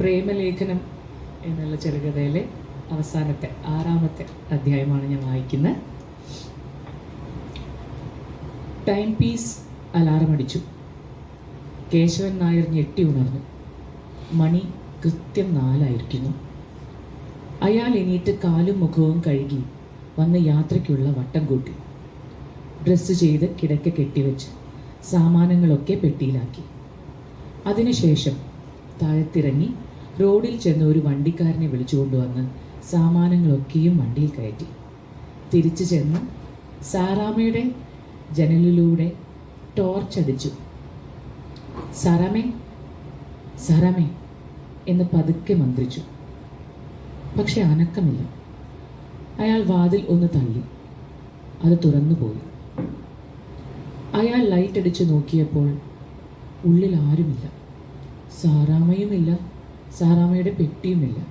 പ്രേമലേഖനം എന്നുള്ള ചെറുകഥയിലെ അവസാനത്തെ ആറാമത്തെ അധ്യായമാണ് ഞാൻ വായിക്കുന്നത്. ടൈം പീസ് അലാറം അടിച്ചു. കേശവൻ നായർ ഞെട്ടി ഉണർന്നു. മണി കൃത്യം നാലായിരിക്കുന്നു. അയാൾ എണീറ്റ് കാലും മുഖവും കഴുകി വന്ന് യാത്രയ്ക്കുള്ള വട്ടം കൂട്ടി. ഡ്രസ്സ് ചെയ്ത് കിടക്ക കെട്ടിവെച്ച് സാമാനങ്ങളൊക്കെ പെട്ടിയിലാക്കി. അതിനുശേഷം താഴത്തിറങ്ങി റോഡിൽ ചെന്ന് ഒരു വണ്ടിക്കാരനെ വിളിച്ചുകൊണ്ട് വിളിച്ചുകൊണ്ടുവന്ന് സാമാനങ്ങളൊക്കെയും വണ്ടിയിൽ കയറ്റി. തിരിച്ചു ചെന്ന് സാറാമയുടെ ജനലിലൂടെ ടോർച്ചടിച്ചു സാറാമേ സാറാമേ എന്ന് പതുക്കെ മന്ത്രിച്ചു. പക്ഷെ അനക്കമില്ല. അയാൾ വാതിൽ ഒന്ന് തള്ളി. അത് തുറന്നുപോയി. അയാൾ ലൈറ്റ് അടിച്ചു നോക്കിയപ്പോൾ ഉള്ളിൽ ആരുമില്ല. സാറാമയുമില്ല സാറാമയുടെ പെട്ടിയുമില്ല.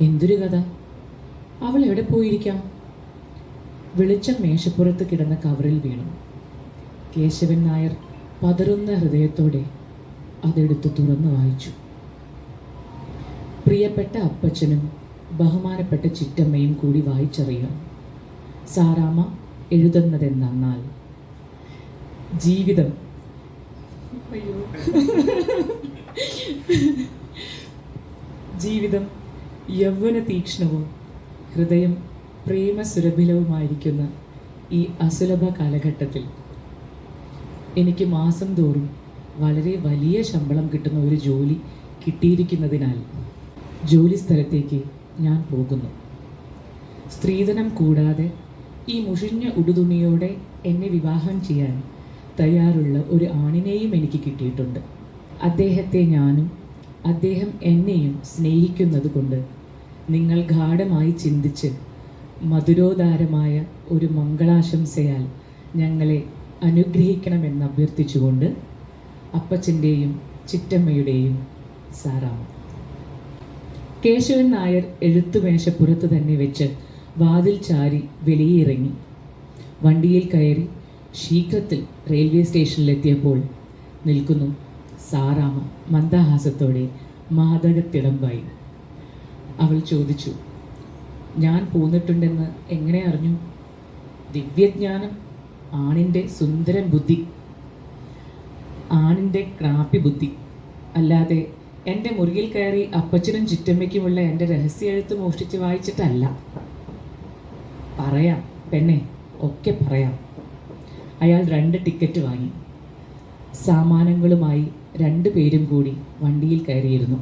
എന്തൊരു കഥ? അവൾ എവിടെ പോയിരിക്കാം? വെളിച്ചം മേശപ്പുറത്ത് കിടന്ന കവറിൽ വീണു. കേശവൻ നായർ പതറുന്ന ഹൃദയത്തോടെ അതെടുത്ത് തുറന്നു വായിച്ചു. പ്രിയപ്പെട്ട അപ്പച്ചനും ബഹുമാനപ്പെട്ട ചിറ്റമ്മയും കൂടി വായിച്ചറിയാം സാറാമ്മ എഴുതുന്നതെന്നാൽ ജീവിതം. ജീവിതം യൗവന തീക്ഷ്ണവും ഹൃദയം പ്രേമസുരഭിലവുമായിരിക്കുന്ന ഈ അസുലഭ കാലഘട്ടത്തിൽ എനിക്ക് മാസം തോറും വളരെ വലിയ ശമ്പളം കിട്ടുന്ന ഒരു ജോലി കിട്ടിയിരിക്കുന്നതിനാൽ ജോലി സ്ഥലത്തേക്ക് ഞാൻ പോകുന്നു. സ്ത്രീധനം കൂടാതെ ഈ മുഷിഞ്ഞ ഉടുതുണിയോടെ എന്നെ വിവാഹം ചെയ്യാൻ തയ്യാറുള്ള ഒരു ആണിനെയും എനിക്ക് കിട്ടിയിട്ടുണ്ട്. അദ്ദേഹത്തെ ഞാനും അദ്ദേഹം എന്നെയും സ്നേഹിക്കുന്നത് കൊണ്ട് നിങ്ങൾ ഗാഢമായി ചിന്തിച്ച് മധുരോദാരമായ ഒരു മംഗളാശംസയാൽ ഞങ്ങളെ അനുഗ്രഹിക്കണമെന്ന് അഭ്യർത്ഥിച്ചുകൊണ്ട് അപ്പച്ചന്റെയും ചിറ്റമ്മയുടെയും സാറാം കേശവൻ നായർ എഴുത്തുമേശപ്പുറത്ത് തന്നെ വെച്ച് വാതിൽ ചാരി വെളിയിറങ്ങി. വണ്ടിയിൽ കയറി ശീഘ്രത്തിൽ റെയിൽവേ സ്റ്റേഷനിലെത്തിയപ്പോൾ നിൽക്കുന്നു സാറാമ മന്ദഹാസത്തോടെ മാതകത്തിടമ്പായി അവൾ ചോദിച്ചു ഞാൻ പോന്നിട്ടുണ്ടെന്ന് എങ്ങനെ അറിഞ്ഞു? ദിവ്യജ്ഞാനം ആണിന്റെ സുന്ദരൻ ബുദ്ധി ആണിന്റെ ക്രാപ്പി ബുദ്ധി അല്ലാതെ എന്റെ മുറിയിൽ കയറി അപ്പച്ചനും ചുറ്റമ്മയ്ക്കുമുള്ള എന്റെ രഹസ്യ എഴുത്ത് മോഷ്ടിച്ച് വായിച്ചിട്ടല്ല. പറയാം പെണ്ണെ ഒക്കെ പറയാം. അയാൾ രണ്ട് ടിക്കറ്റ് വാങ്ങി. സാമാനങ്ങളുമായി രണ്ടു പേരും കൂടി വണ്ടിയിൽ കയറിയിരുന്നു.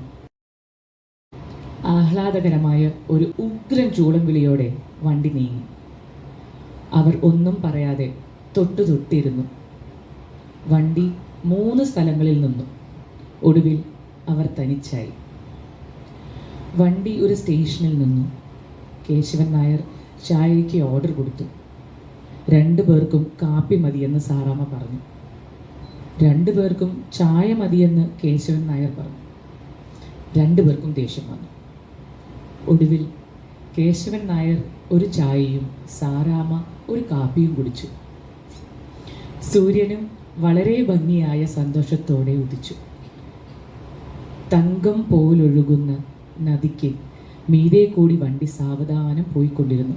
ആഹ്ലാദകരമായ ഒരു ഉഗ്രൻ ചൂളം വിളിയോടെ വണ്ടി നീങ്ങി. അവർ ഒന്നും പറയാതെ തൊട്ടു തൊട്ടിരുന്നു. വണ്ടി മൂന്ന് സ്ഥലങ്ങളിൽ നിന്നു. ഒടുവിൽ അവർ തനിച്ചായി. വണ്ടി ഒരു സ്റ്റേഷനിൽ നിന്നു. കേശവൻ നായർ ചായയ്ക്ക് ഓർഡർ കൊടുത്തു. രണ്ടു പേർക്കും കാപ്പി മതിയെന്ന് സാറാമ്മ പറഞ്ഞു. രണ്ടു പേർക്കും ചായ മതിയെന്ന് കേശവൻ നായർ പറഞ്ഞു. രണ്ടു പേർക്കും ദേഷ്യം വന്നു. ഒടുവിൽ കേശവൻ നായർ ഒരു ചായയും സാരാമ ഒരു കാപ്പിയും കുടിച്ചു. സൂര്യനും വളരെ ഭംഗിയായ സന്തോഷത്തോടെ ഉദിച്ചു. തങ്കം പോലൊഴുകുന്ന നദിക്ക് മീതെ കൂടി വണ്ടി സാവധാനം പോയിക്കൊണ്ടിരുന്നു.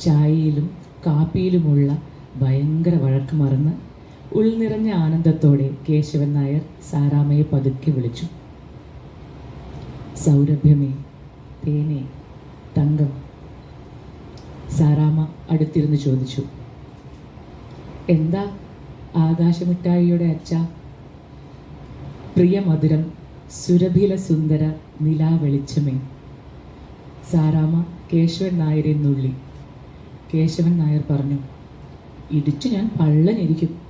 ചായയിലും കാപ്പിയിലുമുള്ള ഭയങ്കര വഴക്ക് മറന്ന് ഉൾനിറഞ്ഞ ആനന്ദത്തോടെ കേശവൻ നായർ സാറാമയെ പതുക്കെ വിളിച്ചു. സൗരഭ്യമേ തേനെ തങ്കം സാറാമ അടുത്തിരുന്ന് ചോദിച്ചു. എന്താ ആകാശമിട്ടായിയുടെ അച്ഛ പ്രിയമധുരം സുരഭില സുന്ദര നിലാ വെളിച്ചമേ സാറാമ കേശവൻ നായരെ നുള്ളി. കേശവൻ നായർ പറഞ്ഞു ഇടിച്ചു ഞാൻ പള്ളനിരിക്കും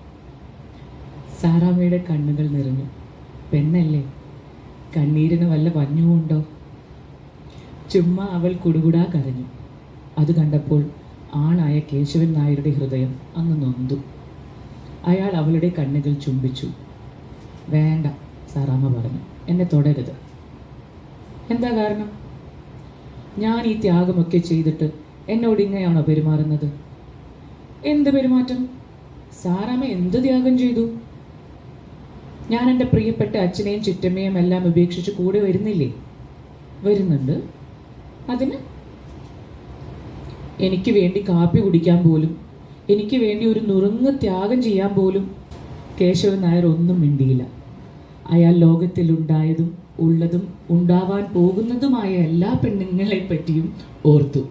സാറാമ്മയുടെ കണ്ണുകൾ നിറഞ്ഞു. പെണ്ണല്ലേ? കണ്ണീരിന് വല്ല വഞ്ഞുമുണ്ടോ ചുമ്മാ അവൾ കുടുകുടാ കരഞ്ഞു. അത് കണ്ടപ്പോൾ ആണായ കേശവൻ നായരുടെ ഹൃദയം അങ്ങ് നൊന്തു. അയാൾ അവളുടെ കണ്ണുകൾ ചുംബിച്ചു. വേണ്ട സാറാമ്മ പറഞ്ഞു. എന്നെ തുടരുത്. എന്താ കാരണം? ഞാൻ ഈ ത്യാഗമൊക്കെ ചെയ്തിട്ട് എന്നോട് ഇങ്ങനെയാണോ പെരുമാറുന്നത്? എന്ത് പെരുമാറ്റം? സാറാമ്മ എന്ത് ത്യാഗം ചെയ്തു? ഞാൻ എന്റെ പ്രിയപ്പെട്ട അച്ഛനെയും ചുറ്റമ്മയും എല്ലാം ഉപേക്ഷിച്ച് കൂടെ വരുന്നില്ലേ? വരുന്നുണ്ട്. അതിന്? എനിക്ക് വേണ്ടി കാപ്പി കുടിക്കാൻ പോലും എനിക്ക് വേണ്ടി ഒരു നുറുങ്ങ് ത്യാഗം ചെയ്യാൻ പോലും കേശവൻ നായർ ഒന്നും മിണ്ടിയില്ല. അയാൾ ലോകത്തിലുണ്ടായതും ഉള്ളതും ഉണ്ടാവാൻ പോകുന്നതുമായ എല്ലാ പെണ്ണുങ്ങളെ പറ്റിയും ഓർത്തു.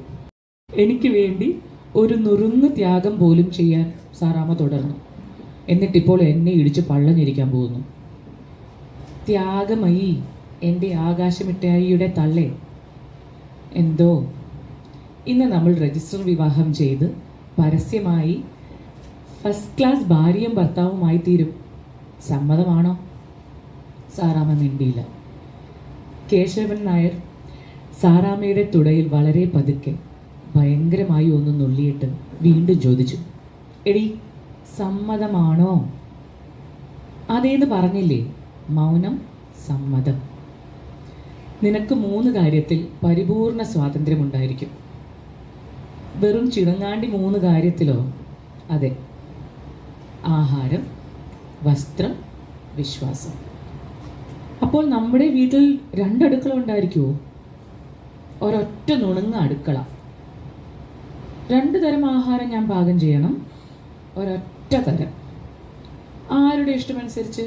എനിക്ക് വേണ്ടി ഒരു നുറുങ്ങ് ത്യാഗം പോലും ചെയ്യാൻ സാറാമ്മ തുടർന്നു. എന്നിട്ടിപ്പോൾ എന്നെ ഇടിച്ച് പള്ളഞ്ഞിരിക്കാൻ പോകുന്നു. ത്യാഗമയി എന്റെ ആകാശമിട്ടായിയുടെ തള്ളേ. എന്തോ? ഇന്ന് നമ്മൾ രജിസ്റ്റർ വിവാഹം ചെയ്ത് പരസ്യമായി ഫസ്റ്റ് ക്ലാസ് ഭാര്യയും ഭർത്താവുമായി തീരും. സമ്മതമാണോ? സാറാമ്മ മിണ്ടിയില്ല. കേശവൻ നായർ സാറാമ്മയുടെ തുടയിൽ വളരെ പതുക്കെ ഭയങ്കരമായി ഒന്ന് നുള്ളിയിട്ട് വീണ്ടും ചോദിച്ചു. എടി സമ്മതമാണോ? അതേന്ന് പറഞ്ഞില്ലേ? മൗനം സമ്മതം. നിനക്ക് മൂന്ന് കാര്യത്തിൽ പരിപൂർണ സ്വാതന്ത്ര്യമുണ്ടായിരിക്കും. വെറും ചിടങ്ങാണ്ടി മൂന്ന് കാര്യത്തിലോ? അതെ. ആഹാരം വസ്ത്രം വിശ്വാസം. അപ്പോൾ നമ്മുടെ വീട്ടിൽ രണ്ടടുക്കള ഉണ്ടായിരിക്കുമോ ഒരൊറ്റ നുണുങ്ങ അടുക്കള. രണ്ട് തരം ആഹാരം ഞാൻ പാകം ചെയ്യണം. ഒരൊറ്റ തരം ആരുടെ ഇഷ്ടമനുസരിച്ച്?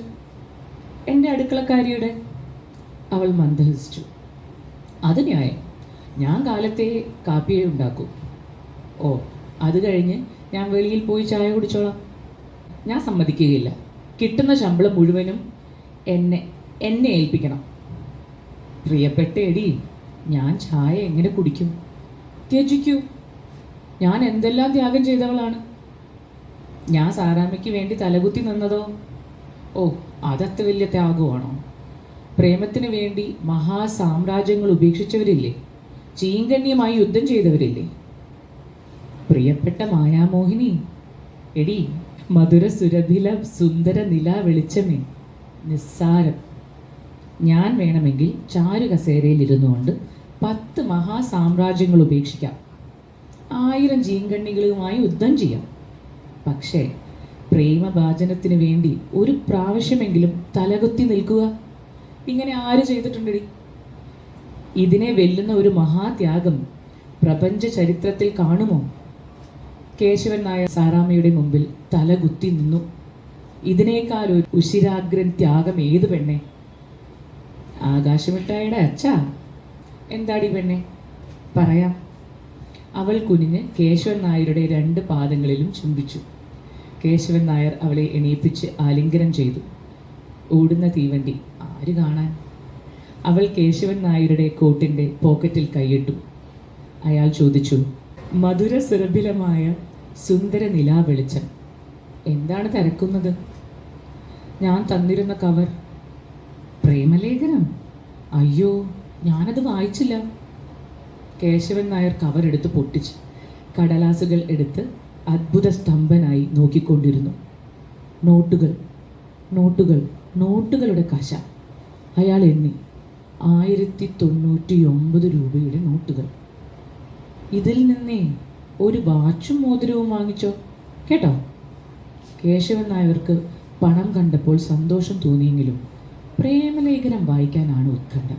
എന്റെ അടുക്കളക്കാരിയുടെ? അവൾ മന്ദഹസിച്ചു അത് ന്യായം. ഞാൻ കാലത്തെ കാപ്പിയെ ഉണ്ടാക്കൂ. ഓ അത് കഴിഞ്ഞ് ഞാൻ വെളിയിൽ പോയി ചായ കുടിച്ചോളാം. ഞാൻ സമ്മതിക്കുകയില്ല. കിട്ടുന്ന ശമ്പളം മുഴുവനും എന്നെ എന്നെ ഏൽപ്പിക്കണം. പ്രിയപ്പെട്ട എടി ഞാൻ ചായ എങ്ങനെ കുടിക്കും? ത്യജിക്കൂ. ഞാൻ എന്തെല്ലാം ത്യാഗം ചെയ്തവളാണ്. ഞാൻ സാറാമ്മയ്ക്ക് വേണ്ടി തലകുത്തി നിന്നതോ? ഓ അതത്ര വലിയ ത്യാഗമാണോ? പ്രേമത്തിന് വേണ്ടി മഹാസാമ്രാജ്യങ്ങൾ ഉപേക്ഷിച്ചവരില്ലേ? ചീങ്കണ്യമായി യുദ്ധം ചെയ്തവരില്ലേ? പ്രിയപ്പെട്ട മായാമോഹിനി എടി മധുര സുരഭില സുന്ദര നില വെളിച്ചമേ നിസ്സാരം. ഞാൻ വേണമെങ്കിൽ ചാരു കസേരയിൽ ഇരുന്നു കൊണ്ട് പത്ത് മഹാസാമ്രാജ്യങ്ങൾ ഉപേക്ഷിക്കാം. ആയിരം ജീങ്കണ്ണികളുമായി യുദ്ധം ചെയ്യാം. പക്ഷേ പ്രേമഭാചനത്തിന് വേണ്ടി ഒരു പ്രാവശ്യമെങ്കിലും തലകുത്തി നിൽക്കുക. ഇങ്ങനെ ആര് ചെയ്തിട്ടുണ്ടെടി? ഇതിനെ വെല്ലുന്ന ഒരു മഹാത്യാഗം പ്രപഞ്ച ചരിത്രത്തിൽ കാണുമോ? കേശവൻ നായർ സാറാമയുടെ മുമ്പിൽ തലകുത്തി നിന്നു. ഇതിനേക്കാൾ ഒരു ഉശിരാഗ്രൻ ത്യാഗം ഏത് പെണ്ണെ? ആകാശമിട്ടായുടെ അച്ഛാ. എന്താടി പെണ്ണെ? പറയാം. അവൾ കുനിഞ്ഞ് കേശവൻ നായരുടെ രണ്ട് പാദങ്ങളിലും ചുംബിച്ചു. കേശവൻ നായർ അവളെ എണീപ്പിച്ച് ആലിംഗനം ചെയ്തു. ഓടുന്ന തീവണ്ടി ആര് കാണാൻ? അവൾ കേശവൻ നായരുടെ കോട്ടിന്റെ പോക്കറ്റിൽ കൈയിട്ടു. അയാൾ ചോദിച്ചു മധുര സുരഭിലമായ സുന്ദര നിലാ വെളിച്ചം. എന്താണ് തിരക്കുന്നത്? ഞാൻ തന്നിരുന്ന കവർ പ്രേമലേഖനം. അയ്യോ ഞാനത് വായിച്ചില്ല. കേശവൻ നായർ കവർ എടുത്ത് പൊട്ടിച്ച് കടലാസുകൾ എടുത്ത് അത്ഭുത സ്തംഭനായി നോക്കിക്കൊണ്ടിരുന്നു. നോട്ടുകൾ നോട്ടുകൾ നോട്ടുകളുടെ കശ. അയാൾ എണ്ണി. ആയിരത്തി തൊണ്ണൂറ്റി ഒമ്പത് രൂപയുടെ നോട്ടുകൾ. ഇതിൽ നിന്നേ ഒരു വാച്ചും മോതിരവും വാങ്ങിച്ചോ? കേട്ടോ? കേശവൻ നായർക്ക് പണം കണ്ടപ്പോൾ സന്തോഷം തോന്നിയെങ്കിലും പ്രേമലേഖനം വായിക്കാനാണ് ഉത്കണ്ഠ.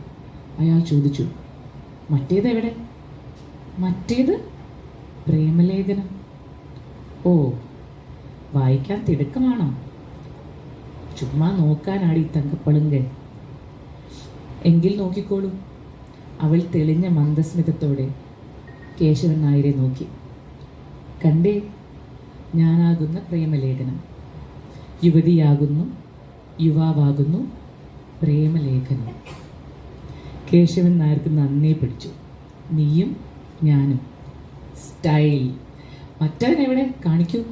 അയാൾ ചോദിച്ചു മറ്റേത് എവിടെ മറ്റേത്? പ്രേമലേഖനം? ഓ വായിക്കാൻ തിടുക്കമാണോ? ചുമ്മാ നോക്കാനാണ് ഈ തങ്കപ്പളുങ്ക എങ്കിൽ നോക്കിക്കോളൂ. അവൾ തെളിഞ്ഞ മന്ദസ്മിതത്തോടെ കേശവൻ നായരെ നോക്കി. കണ്ടേ ഞാനാകുന്ന പ്രേമലേഖനം. യുവതിയാകുന്നു യുവാവാകുന്നു പ്രേമലേഖനം. കേശവൻ നായർക്ക് നന്നേ പിടിച്ചു. നീയും ഞാനും. സ്റ്റൈൽ. മറ്റവൻ എവിടെ കാണിക്കൂ.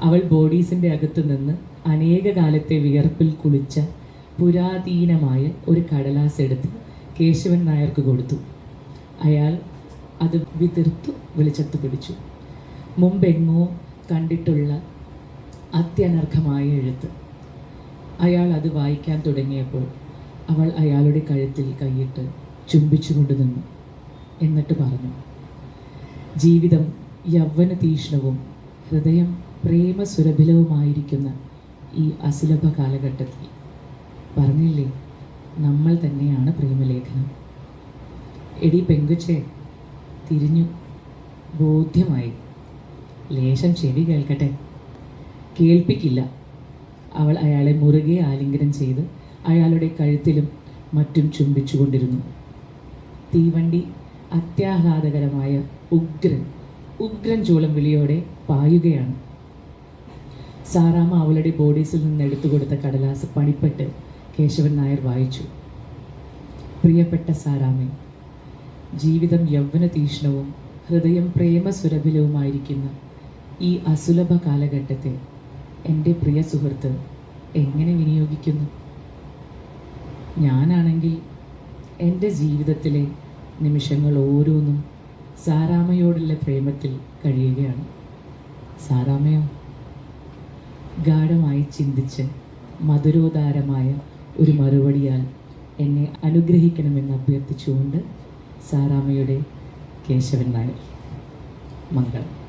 അവൾ ബോഡീസിന്റെ അകത്തു നിന്ന് അനേക കാലത്തെ വിയർപ്പിൽ കുളിച്ച പുരാതീനമായ ഒരു കടലാസ് എടുത്ത് കേശവൻ നായർക്ക് കൊടുത്തു. അയാൾ അത് വിതിർത്തു വെളിച്ചത്ത് പിടിച്ചു. മുമ്പെങ്ങോ കണ്ടിട്ടുള്ള അത്യനർഹമായ എഴുത്ത്. അയാൾ അത് വായിക്കാൻ തുടങ്ങിയപ്പോൾ അവൾ അയാളുടെ കഴുത്തിൽ കൈയിട്ട് ചുംബിച്ചുകൊണ്ട് നിന്നു. എന്നിട്ട് പറഞ്ഞു ജീവിതം യൗവന തീഷ്ണവും ഹൃദയം പ്രേമസുരഭിലവുമായിരിക്കുന്ന ഈ അസുലഭ കാലഘട്ടത്തിൽ. പറഞ്ഞില്ലേ നമ്മൾ തന്നെയാണ് പ്രേമലേഖനം. എടി പെങ്കുച്ചെ തിരിഞ്ഞു. ബോധ്യമായി. ലേശം ചെവി കേൾക്കട്ടെ. കേൾപ്പിക്കില്ല. അവൾ അയാളെ മുറുകെ ആലിംഗനം ചെയ്ത് അയാളുടെ കഴുത്തിലും മറ്റും ചുംബിച്ചുകൊണ്ടിരുന്നു. തീവണ്ടി അത്യാഹ്ലാദകരമായ ഉഗ്രൻ ഉഗ്രൻ ചൂളം വിളിയോടെ പായുകയാണ്. സാറാമ്മ അവളുടെ ബോഡീസിൽ നിന്ന് എടുത്തു കൊടുത്ത കടലാസ് പണിപ്പെട്ട് കേശവൻ നായർ വായിച്ചു. പ്രിയപ്പെട്ട സാറാമ്മ ജീവിതം യൗവന തീഷ്ണവും ഹൃദയം പ്രേമസുരഭിലവുമായിരിക്കുന്ന ഈ അസുലഭ കാലഘട്ടത്തെ എന്റെ പ്രിയ സുഹൃത്ത് എങ്ങനെ വിനിയോഗിക്കുന്നു? ഞാനാണെങ്കിൽ എന്റെ ജീവിതത്തിലെ നിമിഷങ്ങൾ ഓരോന്നും സാറാമ്മയോടുള്ള പ്രേമത്തിൽ കഴിയുകയാണ്. സാരാമയോ? ഗാഢമായി ചിന്തിച്ച് മധുരോദാരമായ ഒരു മറുപടിയാൽ എന്നെ അനുഗ്രഹിക്കണമെന്ന് അഭ്യർത്ഥിച്ചുകൊണ്ട് സാറാമയുടെ കേശവൻ നായർ മംഗളം.